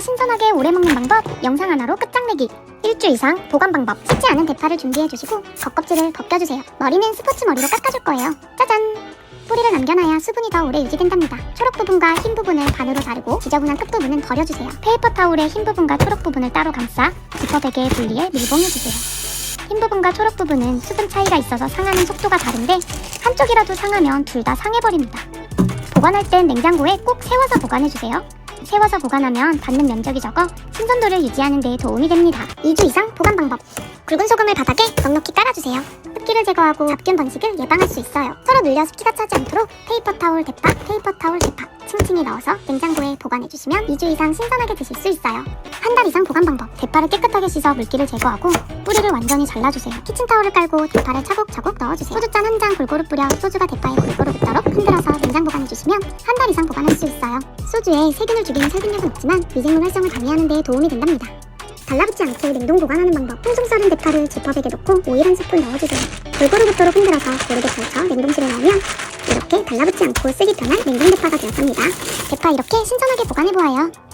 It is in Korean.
신선하게 오래 먹는 방법 영상 하나로 끝장내기. 일주 이상 보관 방법 씻지 않은 대파를 준비해주시고 겉껍질을 벗겨주세요. 머리는 스포츠 머리로 깎아줄 거예요. 짜잔! 뿌리를 남겨놔야 수분이 더 오래 유지된답니다. 초록 부분과 흰 부분을 반으로 자르고 지저분한 끝 부분은 버려주세요. 페이퍼 타올에 흰 부분과 초록 부분을 따로 감싸 지퍼백에 분리해 밀봉해주세요. 흰 부분과 초록 부분은 수분 차이가 있어서 상하는 속도가 다른데 한쪽이라도 상하면 둘 다 상해버립니다. 보관할 땐 냉장고에 꼭 세워서 보관해주세요 세워서 보관하면 닿는 면적이 적어 신선도를 유지하는 데 도움이 됩니다. 2주 이상 보관 방법. 굵은 소금을 바닥에 넉넉히 깔아주세요. 습기를 제거하고 잡균 번식을 예방할 수 있어요. 서로 눌려 습기가 차지 않도록 페이퍼 타올 대파, 페이퍼 타올 대파 층층이 넣어서 냉장고에 보관해주시면 2주 이상 신선하게 드실 수 있어요. 한 달 이상 보관 방법. 대파를 깨끗하게 씻어 물기를 제거하고 뿌리를 완전히 잘라주세요. 키친타올을 깔고 대파를 차곡차곡 넣어주세요. 소주잔 한잔 골고루 뿌려 소주가 대파에 골고루 묻도록 흔들어서 냉장 보관해주시면 한 달 이상 보관할 수 있어요. 소주에 세균을 죽이는 살균력은 없지만 미생물 활성을 방해하는 데 도움이 된답니다. 달라붙지 않게 냉동 보관하는 방법. 풍송 썰은 대파를 지퍼백에 넣고 오일 한 스푼 넣어주세요. 골고루 붙도록 흔들어서 고르게 걸쳐 냉동실에 넣으면 이렇게 달라붙지 않고 쓰기 편한 냉동 대파가 되었답니다. 대파 이렇게 신선하게 보관해보아요.